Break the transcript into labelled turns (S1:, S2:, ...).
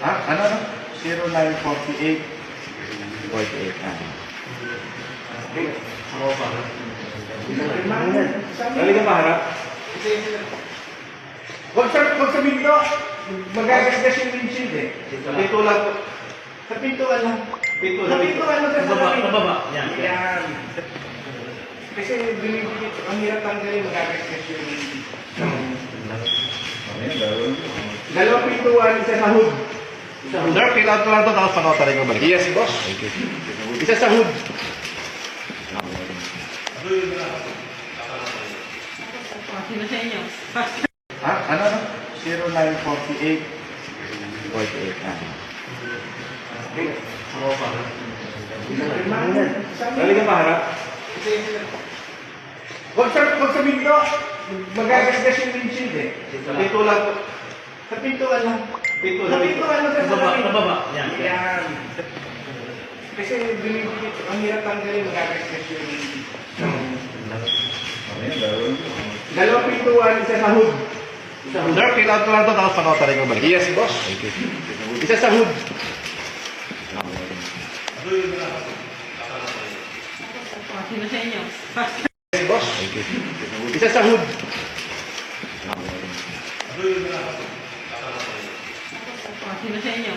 S1: Ah, ano, ano? 0948. 48, ah. Dali ka maharap.
S2: Huwag sa, huwag sa pinto. Magagasgas yung windshield eh.
S1: Dito lang.
S2: Sa pintuan lang.
S1: Dito
S2: Sa pintuan lang sa
S3: Pababa,
S2: salamin.
S3: pababa. Yan.
S2: Yan. Kasi binibigit, ang hirap tanggalin, magagasgas yung windshield. Dalawang pintuan, isa sa hood.
S1: Sir, fill out ko lang ito, tapos panotary ko balik.
S2: Yes, boss.
S1: Thank you.
S2: Isa sa hood.
S4: Sino sa inyo?
S1: Ah, ano, ano? 0948. 48, ah. Dali ka maharap.
S2: Huwag sa, huwag sa pinto. Magagasgas yung windshield eh.
S1: Dito lang.
S2: Sa pintuan lang. Sa
S1: lang.
S2: pintuan lang sa
S3: Pababa,
S2: salamin.
S3: pababa. Yan.
S2: Yan. Kasi binibigit, ang hirap tanggalin, magagasgas yung. Dalawang pintuan, isa sa hood.
S1: Sir, fill out ko lang ito, tapos panotary ko balik.
S2: Yes, boss.
S1: Thank you.
S2: Isa sa hood.
S4: Sa?
S2: Yes, boss.
S1: Thank you.
S2: Isa sa hood.
S4: Sino sa inyo?